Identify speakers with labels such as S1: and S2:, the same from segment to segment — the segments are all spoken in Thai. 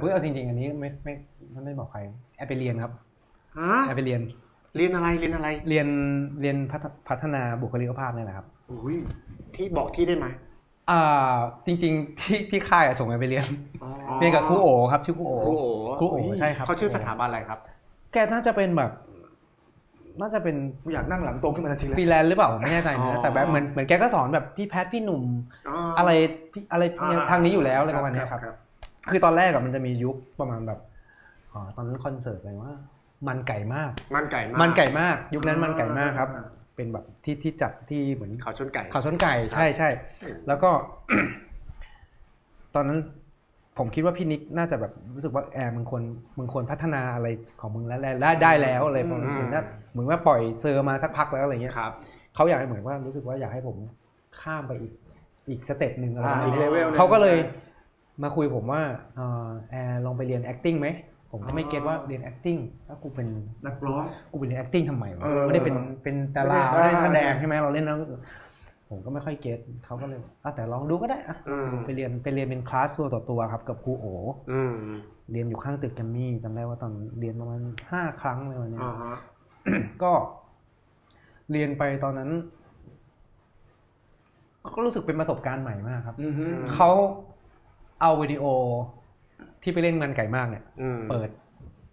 S1: เฮ้ยเอาจริงๆอันนี้ไม่ไม่ไม่ไม่บอกใครแอบไปเรียนครับ
S2: ฮะ
S1: แอบไปเรียน
S2: เรียนอะไรเรียนอะไร
S1: เรียนเรียนพัฒพัฒนาบุคลิกภาพนี่แหละครับ
S2: อุ้ยที่บอกที่ได้ไหม
S1: อ่าจริง ๆ ที่ที่ค่ายอะส่งแอบไปเรียน
S2: อ๋อ
S1: เรียนกับครูโอครับชื่อครูโอ
S2: ครูโอ
S1: ครูโอใช่ครับ
S2: เขาชื่อสถาบันอะไรครับ
S1: แกน่าจะเป็นแบบน่าจะเป็น
S3: กูอยากนั่งหลังตรงขึ้นมาทันทีเลย
S1: ฟรีแลนซ์หรือเปล่าผมไม่แน่ใจ
S2: อ๋
S1: นะ
S2: อ
S1: แต่แบบเหมือนเหมือนแกก็สอนแบบพี่แพทพี่หนุ่ม อะไรพี่อะไรทางนี้อยู่แล้วอะไรประมาณเนี้ยครับ คือตอนแรกอะมันจะมียุคประมาณแบบอ๋อตอนนั้นคอนเสิร์ตอะไรว่า มันไก่มาก
S2: มันไก่มาก
S1: มันไก่มาก ยุคนั้นมันไก่มากครับ เป็นแบบที่ที่จัดที่เหมือน
S2: เขาชนไก่
S1: เขาชนไก่ใช่ใช่แล้วก็ ตอนนั้นผมคิดว่าพี่นิกน่าจะแบบรู้สึกว่าแอร์มึงควรมึงควรพัฒนาอะไรของมึงแล้วได้ได้แล้วอะไรประมาณ
S2: อืม
S1: นั้นเหมือนว่าปล่อยเซอร์มาสักพักแล้วอะไรเงี้ย
S2: ครับ
S1: เขาอยากให้เหมือนว่ารู้สึกว่าอยากให้ผมข้ามไปอีกอีกสเต็ปหนึ่งอะไร
S3: อ่า
S1: ประมาณ
S3: อีก
S1: นี้
S3: เลเวลหนึ่ง
S1: เขาก็เลย มาคุยผมว่าเอ่อแอร์ลองไปเรียน acting ไหม ผมก็ไม่เก็ตว่าเรียน acting แล้วกูเป็น
S3: นักร้อง
S1: กูไปเรียน acting ทำไมวะ
S3: เออ
S1: ไม่ได้เป็นเป็นดารา
S3: ไม่
S1: ไม่
S3: ได้
S1: ได้แสดงใช่ไหมเราเล่นแล้วผมก็ไม่ค่อยเก็ตเขาก็เลยอะแต่ลองดูก็ได้อะ
S2: อืม
S1: ไปเรียนไปเรียนเป็นคลาสตัวต่อตัวครับ กับครูโอ
S2: อืม
S1: เรียนอยู่ข้างตึกแกรมมี่จำได้ว่าตอนเรียนประมาณห้าครั้งเลยวันเนี้ย
S2: อ่าฮะ
S1: ก็เรียนไปตอนนั้น ก็รู้สึกเป็นประสบการณ์ใหม่มากครับ
S3: อือฮึ
S1: เขา เอาวิดีโอที่ไปเล่นงานไก่มากเนี่ย
S2: อืม
S1: เปิด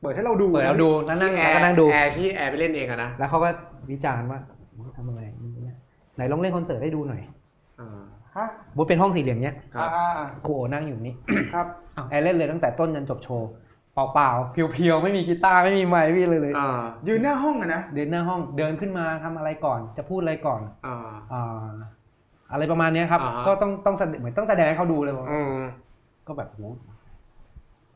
S3: เปิดให้เราดู
S1: เปิดแล้วดูแล้วนั่ง
S2: แอ
S1: แล้ว
S2: ร์
S1: ก็นั่งดู
S2: แอร์ที่แอร์ไปเล่นเองอะนะ
S1: แล้วเขาก็วิจารณ์ว่ามึงทำอะไรเนี่ยไหนลองเล่นคอนเสิร์ตให้ดูหน่อย
S2: อ่า
S3: ฮะ
S1: บูธเป็นห้องสี่เหลี่ยมเนี้ย
S2: ครับ
S3: อ่าอ่า
S1: ครูโอนั่งอยู่นี่
S3: ครับ
S1: อ้าวแอร์เล่นเลยตั้งแต่ต้นจนจบโชว์เปล่าๆเพียวๆ ไม่มีกีตาร์ไม่มีไมค์ไม่มีเลยเลย
S2: อ่า
S3: ยืนหน้าห้องอะนะ
S1: เดินหน้าห้องเดินขึ้นมาทำอะไรก่อนจะพูดอะไรก่อน
S2: อ่า
S1: อ่าอะไรประมาณเนี้ยครับ
S2: อ่าฮะ
S1: ก็ต้องต้องแสดงเหมือนต้องแสดงให้เขาดูเลยว่า
S2: อืม
S1: ก็แบบโห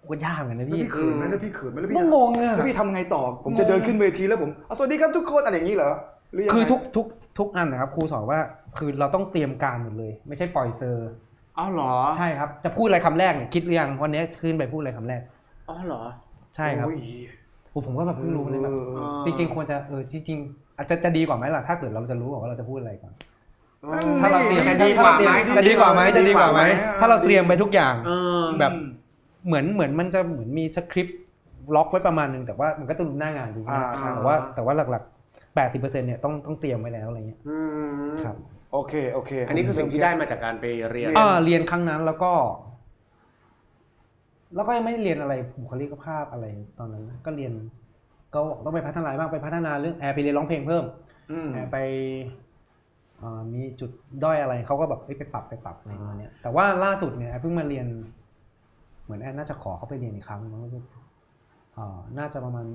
S1: ก็ยากเหมือนกันนะ
S3: แล้ว
S1: พี่
S3: พี่เขินไหมแล้วพี่เขินไหมแล้วพี่
S1: ก็งงอะ
S3: แล้วพี่ทำไงต่อ ผมจะเดินขึ้นเวทีแล้วผมเอาสวัสดีครับทุกคนอะไรอย่างนี้เหรอหรืยังไง
S1: คือทุกทุกทุกอันนะครับครูสอนว่าคือเราต้องเตรียมการหมดเลย ไม่ใช่ปล่อยเซอร์
S2: อ๋อเหรอ
S1: ใช่ครับจะพูดอะไรคำแรกเนี่ยคิดหรือยังวันนี้ขึ้นไปพูดอะไรคำแรก
S2: อ๋อเหรอ
S1: ใช่ครับ
S3: โอ้ย
S1: โอ้ผมก็แบบเพิ่งรู้เลยแบบ
S3: ออ
S1: จริงๆควรจะเออจริงๆอาจจะจะดีกว่าไหมล่ะถ้าเกิดเราจะรู้ว่าเราจะพูดอะไรก่อน
S2: อืม
S1: ถ้าเราเตรียม
S2: จะดีกว่าไหม
S1: จะดีกว่าไหมจะดีกว่าไหมถ้าเราเตรียมไปทุกอย่าง
S2: เออ
S1: แบบเหมือนเหมือนมันจะเหมือนมีสคริปต์ล็อกไว้ประมาณนึงแต่ว่ามันก็ต้องดูหน้างานจริง
S3: อ่า
S1: ๆแต่ว่าแต่ว่าหลักๆ 80%เนี่ยต้องต้องเตรียมไว้แล้วอะไรเงี้ย
S2: อืม
S1: ครับ
S3: โอเคโอเค
S2: อันนี้คือสิ่งที่ได้มาจากการไปเรียน
S1: อ่าเรียนครั้งนั้นแล้วก็ แล้วก็ยังไม่ได้เรียนอะไรบุคลิกภาพอะไรตอนนั้นนะก็เรียนก็ต้องไปพัฒนาบ้างไปพัฒนาเรื่องแอร์ไปเรียนร้องเพลงเพิ่ม
S3: อืม
S1: แอร์ไปอ่า มีจุดด้อยอะไรเขาก็แบบเอ้ยไปปรับไปปรับอะไรประมาณเนี้ยแต่ว่าล่าสุดเนี่ยแอร์เพิ่งมาเรียน เหมือนแอร์น่าจะขอเขาไปเรียนอีกครั้งมั้งรู้สึกอ่าน่าจะประมาณ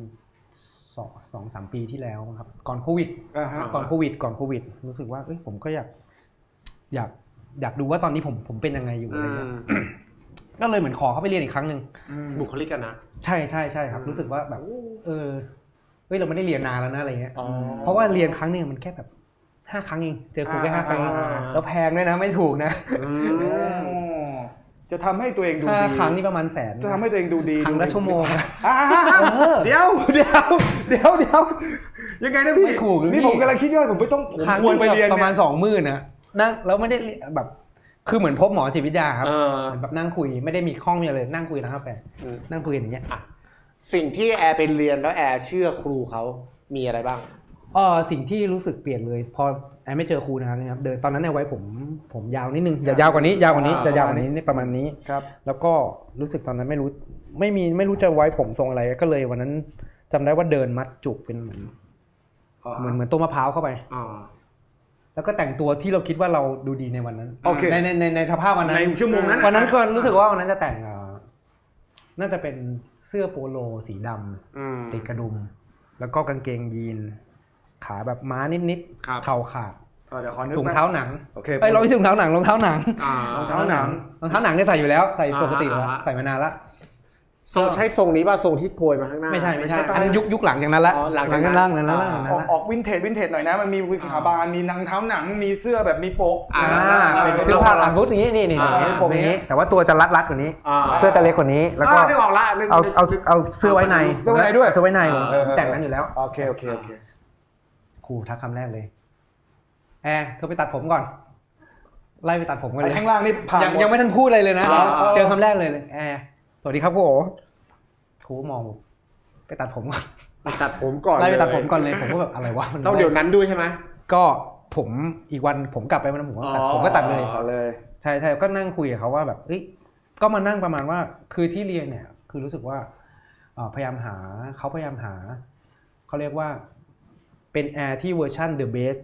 S1: สองสองสามปีที่แล้วมั้งครับ ก่อนโควิด
S3: อ่าฮะ
S1: ก่อนโควิด ก่อนโควิด รู้สึกว่าเอ้ยผมก็อยาก อยากอยากดูว่าตอนนี้ผมผมเป็นยังไงอยู่อะไร
S2: อื
S1: เงี้ย
S2: ม
S1: ก็เลยเหมือนขอเขาไปเรียนอีกครั้งหนึ่ง
S3: อืม
S2: บุคลิกกันนะ
S1: ใช่ใช่ใช่ครับ
S2: อืม
S1: รู้สึกว่าแบบ เออเฮ้ยเราไม่ได้เรียนนานแล้วนะอะไรเงี้ย
S2: อ๋อ
S1: เพราะว่าเรียนครั้งหนึงมันแค่แบบ ห้าครั้งเอง เจอครูแค่ห้าครั้งเอง
S2: อ่า
S1: แล้วแพงด้วยนะไม่ถูกนะ
S2: อื
S3: โอ้
S2: ม
S3: จะทำให้ตัวเองดู
S1: ห้า
S3: ดี
S1: ครั้งนี่ประมาณแสน
S3: จะทำให้ตัวเองดูดี
S1: ครั้งละชั่วโมงนะ
S3: อ่า
S1: เออ
S3: เดี๋ยวเดี๋ยวเดี๋ยวเดี๋ยวยังไงนะพี่
S1: ไม่ถูกเลย
S3: นี่
S1: พี่
S3: ผมกำลังคิดว่าผมไม่ต้องผม
S1: ครั้ง
S3: ควร
S1: นึง
S3: ไปเรียน
S1: ประมาณ
S3: เนี่ย
S1: สองหมื่นนะนั่งแล้วไม่ได้เรียนแบบคือเหมือนพบหมอจิตวิทยาครับ
S2: เออ
S1: เหมือนแบบนั่งคุยไม่ได้มีข้องมีอะไรนั่งคุยนะครับแฟน
S2: อืม
S1: นั่งคุยกันอย่างเงี้ย
S2: สิ่งที่แอร์ไปเรียนแล้วแอร์เชื่อครูเขามีอะไรบ้าง
S1: เออสิ่งที่รู้สึกเปลี่ยนเลย พอแอนไม่เจอครูนะครับนะครับเดินตอนนั้นเนี่ยไว้ผมผมยาวนิดนึงอย่ายาวกว่านี้ ยาวกว่านี้
S3: อ่า
S1: จะยาวกว่านี้นี่ประมาณนี้
S3: ครับ
S1: แล้วก็รู้สึกตอนนั้นไม่รู้ไม่มีไม่รู้จะไว้ผมทรงอะไรก็เลยวันนั้นจำได้ว่าเดินมัดจุกเป็นเหมือนเหมือนเหมือนต้นมะพร้าวเข้าไป
S2: อ่า
S1: แล้วก็แต่งตัวที่เราคิดว่าเราดูดีในวันนั้น
S3: โอเค
S1: ในในในในสภาพวันนั้น
S3: ในชั่วโมงนั้น
S1: วันนั้นก็รู้สึกว่าวันนั้นจะแต่งเอ่อน่าจะเป็นเสื้อโปโลสีดำ
S2: อืม
S1: ติดกระดุม แล้วก็กางเกงยีน ขาแบบม้านิด
S2: ครับ
S1: ๆเข่าขาด
S3: เออเดี๋ยวขอนึก
S1: ถุง
S3: นะ
S1: เท้าหนัง
S3: โอเค
S1: เอ้ยเราไม่ใช่ถุงเท้าหนังรองเท้าหนัง
S2: อ่าร
S3: องเท้าหนัง
S1: รองเท้าหนังเนี่ยใส่อยู่แล้วใส่ปกติอยู่แล้ว
S2: อ่า
S1: ใส่มานานละ
S2: ทรงใช้ทรงนี้ป่ะทรงที่โกยมาข้างหน้า
S1: ไม่ใช่ไม่ใช่
S3: ไม่ใช่
S1: อันนั้นยุคยุคหลังจากนั้นละ
S2: อ๋อหลังจาก
S1: จาก
S2: นั้น
S1: นั้น หลังจากนั้นละ
S2: อ่า
S1: หลังจาก
S3: อ
S1: นั้
S3: อก
S1: นละ
S3: ออกวินเทจวินเทจหน่อยนะ มันมีขาบานมีนังเท้าหนังมีเสื้อแบบมีโปะ
S2: อ่า
S1: อ่าเป็นคือผ้าหลังรุดอย่างนี้นี่นี่
S2: อ่า
S1: นี่ผมอย่างนี้ แต่ว่าตัวจะรัดรัดๆกว่านี้
S2: อ่า
S1: เสื้อจะเล็กกว่านี้แล้วก็
S2: อ่านึกออกละนึก
S1: เอาเอา
S2: นึก
S1: เอาเสื้อไว้ใน
S3: เสื้อไว้ในด้วย
S1: เสื้อไว้ในผม
S2: เออ
S1: แต่งนั้นอยู่แล้ว
S3: โอเคโอเคโอเค
S1: ครูทักคำแรกเลย แอร์เธอไปตัดผมก่อน ไล่ไปตัดผมกัน
S3: ไอ้
S1: เลย
S3: ข้างล่างนี่ผ่าน
S1: ยัง
S3: หมด
S1: ยังไม่ทันพูดอะไรเลยนะ
S2: อ่าอ่า
S1: เจอคำแรกเลยเลยแอร์สวัสดีครับครูโอครูมองผมไปตัดผมก่อน
S2: ตัดผมก่อน
S1: ไล่ไปตัด
S2: เลย
S1: ผมก่อนเลยผมก็แบบอะไรวะมัน
S2: ต้องเดี๋ยวนั้นด้วยใช่ไหม
S1: ก็ผมอีกวันผมกลับไปวันนั้นผมก็ตัด
S2: อ๋อ
S1: ผมก็ตัดเลย
S3: เอาเลย
S1: ใช่ใช่ก็นั่งคุยกับเขาว่าแบบเอ้ยก็มานั่งประมาณว่าคือที่เรียนเนี่ยคือรู้สึกว่าเอ่อพยายามหาเขาพยายามหาเขาเรียกว่า เป็นแอร์ที่เวอร์ชัน the best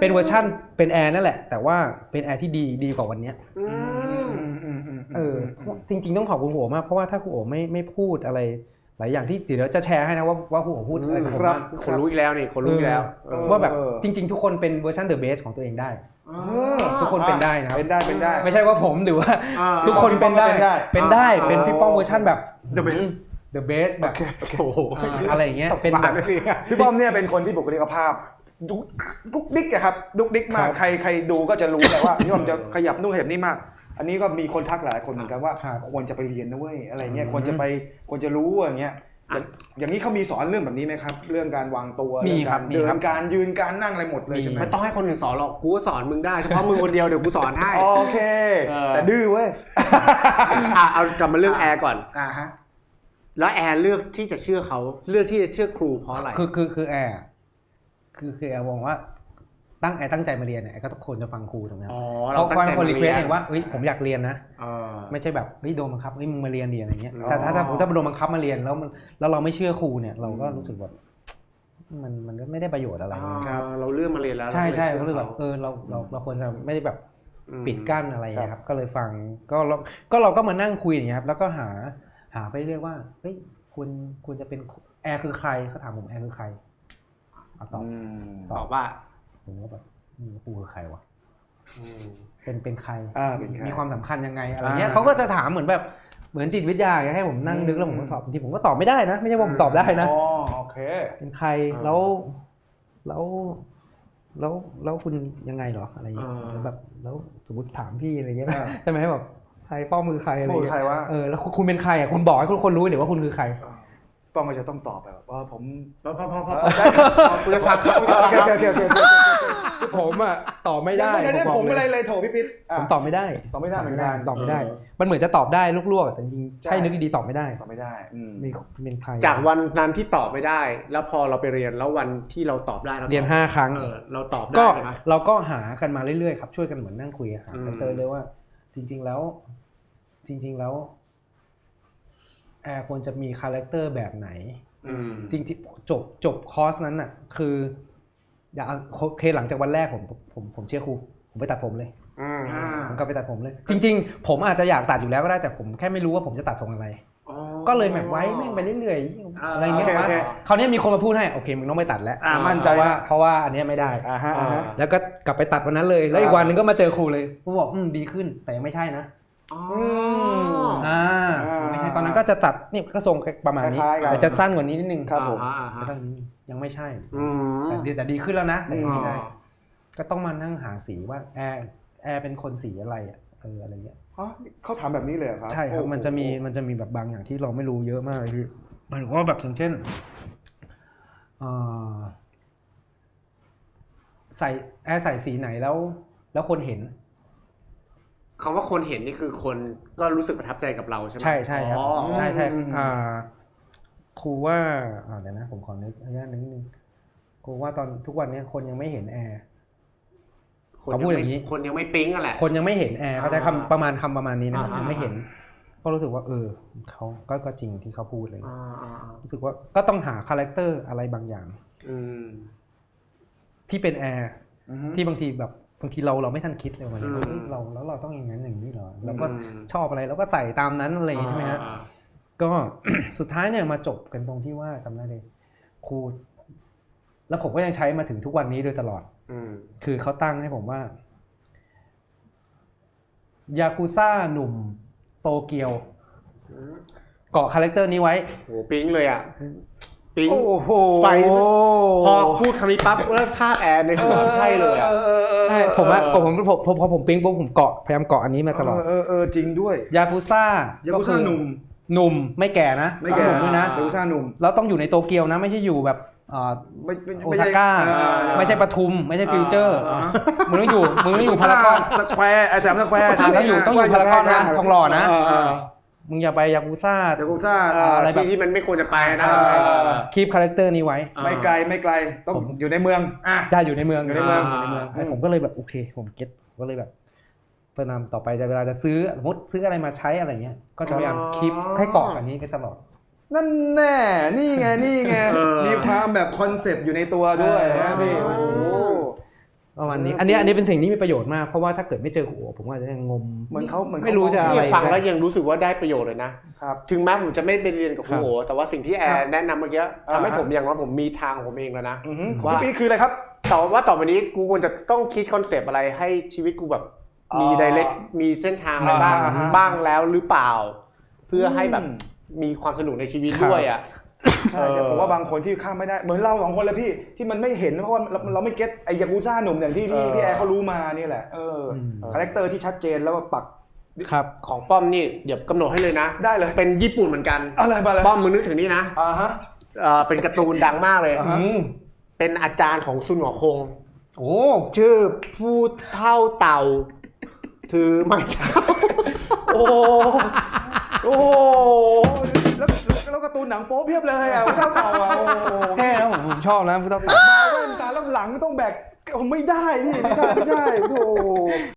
S1: เป็นเวอร์ชันเป็นแอร์นั่นแหละ แต่ว่าเป็นแอร์ที่ดีดีกว่าวันเนี้ย
S2: อืม
S1: เออจริง ๆ ต้องขอบคุณครูโอมาก เพราะว่าถ้าครูโอไม่ไม่พูดอะไร หลายอย่างที่เดี๋ยวจะแชร์ให้นะว่าว่าครูโอพูดอะไรกับผม
S3: ครับ
S1: บ้าง
S2: คนรู้อีกแล้วนี่ คนรู้อีกแล้ว
S1: เออว่าแบบจริง ๆ ทุกคนเป็นเวอร์ชัน the best ของตัวเองได้ทุกคนเป็นได้นะครับ
S3: เป็นได้ เป็นได้
S1: ไม่ใช่ว่าผมหรือว่า
S2: อ่า
S1: ทุกคนเป็นได้
S3: เป็นได้
S1: เป็นได้
S3: อ๋อ
S1: เป็นพี่ป้องเวอร์ชันแบบ
S3: The best
S1: the best แบบ
S2: โอ้โห
S1: อ่าอะไรอย่างเงี้ย
S2: ตบ
S1: เป็น
S2: ปาก
S1: แบบ
S2: เลยอะ
S3: พี่ป้อมเนี่ยเป็นคนที่บุคลิกภาพดุดุกดิกอะครับดุกดิกมาก
S1: ครับ
S3: ใครใครดูก็จะรู้แต่ว่าพี่ป้อมจะขยับนู่นขยับนี่มาก อันนี้ก็มีคนทักหลายคนเหมือนกันว่า
S1: ครับ
S3: ควรจะไปเรียนนะเว้ยอะไรเงี้ย
S1: อืม
S3: ควรจะไปควรจะรู้อย่างเงี้ยอย่างอย่างนี้เขามีสอนเรื่องแบบนี้ไหมครับ เรื่องการวางตัว
S1: มีครับ
S3: เรื่อง
S1: มีครั
S3: การ
S1: บ
S3: เดินการยืนการนั่งอะไรหมดเลย
S1: มี
S3: ใช่ไหม
S2: ไม่ต้องให้คนอื่นสอนหรอกกูก็สอนมึงได้เฉพาะมึงคนเดียวเดี๋ยวกูสอนให้
S3: โอเค
S2: เออ
S3: แต่ดื้อเว้ย
S2: อะเอากลับมาเรื่องแอร์ก่อน
S3: อ่าฮะ
S2: แล้วแอร์เลือกที่จะเชื่อเขาเลือกที่จะเชื่อครูเพราะอะไร
S1: คือคือคือแอร์คือคือแอร์มองว่าตั้งแอร์ตั้งใจมาเรียนเนี่ยแอร์ก็ต้องควรจะฟังครูถูกไหมครับ
S2: อ๋อ
S1: เพราะ
S2: ตั้ง
S1: บาง
S2: ใจ
S1: คน
S2: มา
S1: รี
S2: เรี
S1: เคว
S2: ย
S1: ส
S2: น
S1: เองว่าเฮ้ยผมอยากเรียนนะ
S2: เออ
S1: ไม่ใช่แบบเฮ้ยโดนบังคับเฮ้ยมึงมาเรียนดีอะไรเงี้ย
S2: อ๋อ
S1: แต่ถ้าถ้าผมถ้าโดนบังคับมาเรียนแล้วมันแล้วเราไม่เชื่อครูเนี่ยเราก็รู้สึกแบบมันมันก็ไม่ได้ประโยชน์อะไร
S2: อ่า
S1: ครับ
S2: เราเลือกมาเรียนแล้ว
S1: ใช่ใช่
S2: เรา
S1: ก็
S2: ก็
S1: คื
S2: เล
S1: อยแบ
S2: เชื่
S1: บเออเราเราเราควรจะไม่ได้แบบ
S2: อืม
S1: ปิดกั้นอะไรอย่างเงี้ยครับ ก็เลยฟังก็เราก็เราก็มานั่งคุยอย่างเงี้ยครับ แล้วก็หา หาไปเรื่อยว่าเฮ้ยคุณคุณจะเป็นแอร์คือใครเขาถามผมแอร์คือใครเอาตอบ
S3: อืม
S2: ตอบว่า
S1: ผมก็แบบอืมกูคือใครวะ
S2: อืม
S1: เป็นเป็นใคร
S3: อ่าเป็นใคร
S1: มีความสำคัญยังไงอะไรเงี้ย
S3: อ่า
S1: เขาก็จะถามเหมือนแบบเหมือนจิตวิทยาอย่างเงี้ยให้ผมนั่งนึกแล้วผมก็ตอบบางทีผมก็ตอบไม่ได้นะไม่ใช่ว่าผมตอบได้นะ
S3: อ๋อโอเค
S1: เป็นใครแล้วแล้วแล้วแล้วคุณยังไงเหรออะไรเงี้ยแล้วแบบแล้วสมมติถามพี่อะไรเงี้ย
S3: อ่า
S1: ใช่ไหมแบบ ใครป้อมมือใครอะไร
S3: พูด
S1: เงี้ย
S3: ใครว่า
S1: เออแล้วคุณเป็นใครอะคุณบอกให้ทุกคนรู้เดี๋ยวว่าคุณคือใคร
S3: ป้องก็จะต้องตอบแบบว่าผม
S2: พอพอพอพอ
S3: เออได้
S2: กูจะฟังครับกูจะฟัง
S3: โอเค
S2: ครับ
S3: โอเคโอเคโอเค
S1: ผมอะตอบไม่ได้
S3: ยังไม่ได้
S1: บ
S3: ผ
S1: อก
S3: ม
S1: เล
S3: อะไร
S1: ย
S3: เลยโถพี่ปิ๊ดอะ
S1: ผมตอบไม่ได้
S3: ตอบไม่ได้เหมือนกัน
S1: ตอบไม่ได้
S3: เออ
S1: มันเหมือนจะตอบได้ลวกๆแต่จริงๆ
S3: ใช่
S1: ให้นึกดีๆตอบไม่ได้
S3: ตอบไม่ได้อืม
S1: มีเป็นใคร
S2: จากวันนั้นที่ตอบไม่ได้ แล้วพอเราไปเรียนแล้ววันที่เราตอบได้เราตอบ
S1: เรียนห้าครั้ง
S2: เออเราตอบ
S1: ก็
S2: ได้ใช่ไหม
S1: เราก็หากันมาเรื่อยๆครับช่วยกันเหมือนนั่งคุยหา
S2: อืม
S1: คาแรคเตอร์เลยว่า จริง ๆแล้ว จริง ๆ แล้วแอร์ควรจะมีคาแรคเตอร์แบบไหน
S2: อืม
S1: จริงๆจบจบคอร์สนั้นน่ะ คืออยากโอเคหลังจากวันแรกผมผมผมเชื่อครูผมไปตัดผมเลย
S2: อืม
S3: อ่า
S1: ผมก็ไปตัดผมเลย จริง ๆ ผมอาจจะอยากตัดอยู่แล้วก็ได้แต่ผมแค่ไม่รู้ว่าผมจะตัดทรงอะไร
S2: อ๋อ
S1: ก็เลยแบบไว้แม่งไปเรื่อยๆอะไรเงี้ย
S3: โอเค
S1: ว่า
S3: โอเค
S1: คราวนี้มีคนมาพูดให้โอเคมึงต้องไปตัดแล้ว
S3: อ่ามั่นใจ
S1: เพราะว่า
S3: นะ
S1: เพราะว่าอันเนี้ยไม่ได้
S3: อ่าฮะอ่าฮะ
S1: แล้วก็กลับไปตัดวันนั้นเลย แล้วอีก
S3: อ่า
S1: วันหนึงก็มาเจอครูเลยครูบอกอืมดีขึ้นแต่ยังไม่ใช่นะ
S2: อ๋อ
S1: อ่า
S3: อ่า
S1: ไม่ใช่ตอนนั้นก็จะตัดนี่ก็ทรงประมาณนี้
S3: คล้ายๆกัน
S1: แต่จะสั้นกว่านี้นิดนึง
S3: ครับผม
S2: อ่าอ่า
S1: แต่
S2: ฮะ
S1: ตอนนี้ยังไม่ใช่
S2: อืม
S1: แต่ดีแต่ดีขึ้นแล้วนะแต่ยังไม่ใช่
S2: อ๋อ
S1: ก็ต้องมานั่งหาสีว่าแอร์แอร์เป็นคนสีอะไรอะ เอออะไรเงี้ย
S3: อ๋อเขาถามแบบนี้เลยเหรอครับ
S1: ใช่ครับ
S3: โอ้โห
S1: มันจะมีมันจะมีแบบบางอย่างที่เราไม่รู้เยอะมากเลยคือหมายถึงว่าแบบอย่างเช่นเอ่อใส่แอร์ใส่สีไหนแล้ว แล้วคนเห็น
S2: คำว่าคนเห็นนี่คือคนก็รู้สึกประทับใจกับเราใช่ไหม
S1: ใช่ใช่ครับ
S2: อ๋อ
S1: ใช่ใช่
S3: อืม
S1: อ่าครูว่าอ่าเดี๋ยวนะ ผมขอนึกอนุญาตนึกนึงครูว่าตอนทุกวันนี้คนยังไม่เห็นแอร์
S2: คน
S1: เขาพูดอย่างนี้
S2: นี้ คนยังไม่ปิ๊งอะแหละ
S1: คนยังไม่เห็นแอร์เขาใช้
S2: อ่า
S1: คำประมาณคำประมาณนี้นะครับ
S2: อ่า
S1: ยังไม่เห็น ก็รู้สึกว่า เออเขาก็ก็จริงที่เขาพูดเลย
S2: อ่าอ่าอ่า
S1: รู้สึกว่าก็ต้องหาคาแรคเตอร์อะไรบางอย่าง
S2: อืม
S1: ที่เป็นแอร์
S3: อือฮึ
S1: ที่บางทีแบบบางทีเราเราไม่ทันคิดเลยวันนี้
S2: อืม
S1: เฮ้ยเราแล้วเราต้องอย่างนั้นอย่างนี้เหรอแล้วก็
S2: อืม
S1: ชอบอะไรแล้วก็ใส่ตามนั้นอะไรอย่างงี้ใช่ไหมฮะ
S2: อ่า
S1: ก็สุดท้ายเนี่ยมาจบกันตรงที่ว่าจำได้เลยครูแล้วผมก็ยังใช้มาถึงทุกวันนี้โดยตลอด
S2: อืม
S1: คือเขาตั้งให้ผมว่ายากุซ่าหนุ่มโตเกียว เกาะคาแรคเตอร์นี้ไว้
S2: โหปิ๊งเลยอะ ปิ๊ง
S3: โอ้โห
S2: ไฟพอพูดคำนี้ปั๊บแล้วภาพแอร์ในหัวใช่เลยอะ
S3: เออเออเออ
S1: ใช่ผมว่าผมผมผมผมพอผมปิ๊งปุ๊บผมเกาะพยายามเกาะอันนี้มาตลอด
S3: เออเออจริงด้วย
S1: ยากุซ่ายา
S3: กุซ่าหนุ่ม
S1: หนุ่มไม่แก่นะ
S3: ไม่แก่
S1: หนุ่มด้วยนะ
S3: ยากุซ่าหนุ่ม
S1: แล้วต้องอยู่ในโตเกียวนะ ไม่ใช่อยู่แบบเอ่อ
S3: ไม่ไม่
S1: โอ
S3: ไม่
S1: ซา
S3: ใช่
S1: ก้า
S3: เออ
S1: ไม่ใช่ปทุม ไม่ใช่ฟิวเจอร์
S3: อ่าฮะ
S1: มึงต้องอยู่มึงต้องอยู่พารากอน
S3: สแควร์ไอ้สามสแควร์
S1: อ่าต้องอยู่ต้องอยู่พารากอนนะทองหล่อนะ
S3: เเออ
S1: มึงอย่าไปยากุซ่า
S3: เดี๋ยวกูซ่า
S2: เออ
S1: อะไรแบบ
S2: ที่ที่มันไม่ควรจะไปนะ
S3: ใช่
S1: คีปคาแรคเตอร์นี้ไว้
S3: ไม่ไกลไม่ไกลต้อง
S1: ผม
S3: อยู่ในเมืองอะ
S1: ได้อยู่ในเมือง
S3: อยู่ในเมือง
S1: ยู่ในเมือง
S3: อ่า
S1: ไอ้ผมก็เลยแบบโอเค ผมเก็ตก็เลยแบบพยายามต่อไปจะเวลาจะซื้อสมมติซื้ออะไรมาใช้อะไรเงี้ย ก็จะพยายามคีปให้เกาะกับนี้ไปตลอด
S3: นั่นแน่นี่ไงนี่ไง
S2: เออ
S3: มีความแบบคอนเซปต์อยู่ในตัวด้วยนะพี่
S1: เอ
S3: โอ้
S1: อ
S3: โห
S1: ประมาณนี้อันนี้อันนี้เป็นสิ่งที่มีประโยชน์มากเพราะว่าถ้าเกิดไม่เจอหัวผมว่าจะยังงม
S3: เหมือนเขาเหมือนเขา
S1: ไม่รู้จะ
S3: มอง
S1: อะไร
S2: นี่ฟังแล้วยังรู้สึกว่าได้ประโยชน์เลยนะ
S3: ครับ
S2: ถึงแม้ผมจะไม่ไปเรียนกับครู
S1: ครับ
S2: โอแต่ว่าสิ่งที่แอ
S3: ครั
S2: ร์
S3: บ
S2: แนะนำเมื่อกี้
S3: อ่า
S2: ทำให้
S3: ฮะ
S2: ผมอย่างว่าผมมีทางของผมเองแล้วนะ
S3: อือฮึ
S2: ว่า
S3: พี่คืออะไรครับ
S2: แต่ว่าต่อไปนี้กูควรจะต้องคิดคอนเซปต์อะไรให้ชีวิตกูแบบ
S3: อ๋อ
S2: มีไดเรกมีเส้นทางอะไรบ้าง
S3: อ่าฮะ
S2: บ้างแล้วหรือเปล่า เพื่อให้แบบ
S3: อื ม
S2: มีความสนุกในชีวิต
S1: ครับ
S2: ด้วยอะ
S3: ใช่ใช่ผมว่าบางคนที่ข้ามไม่ได้เหมือนเราสองคนเลยพี่ที่มันไม่เห็นเพราะว่าเราเราไม่เก็ตไอ้ยากูซ่าหนุ่มอย่างที่พี่
S2: เออ
S3: พี่แอร์เขารู้มานี่แหละเอออ
S1: ม
S3: คาแรคเตอร์ที่ชัดเจนแล้วก็ปัก
S1: ครับ
S2: ของป้อมนี่เดี๋ยวกำหนดให้เลยนะ
S3: ได้เลย
S2: เป็นญี่ปุ่นเหมือนกัน
S3: อะไรมาเลย
S2: ป้อมมึงนึกถึงนี่นะ
S3: อ่าฮะ
S2: เอ่อเป็นการ์ตูนดังมากเลย
S3: อ่าฮะ
S1: อืม
S2: เป็นอาจารย์ของซุนหงอคง
S1: โอ้
S2: ชื่อผู้เท่าเต่าถือไม้เท้า
S3: โอ้ โหโอ้โหแล้วแล้วแล้วการ์ตูนหนังโป๊เพียบเลยอะเจ้าเต่าอะโอ้โห
S1: เท่นะผมผมชอบนะพุทธ
S3: มาแว่นตาแล้วหลังต้องแบกผมไม่ได้พี่ไม่ได้ไม่ได้โอ้โห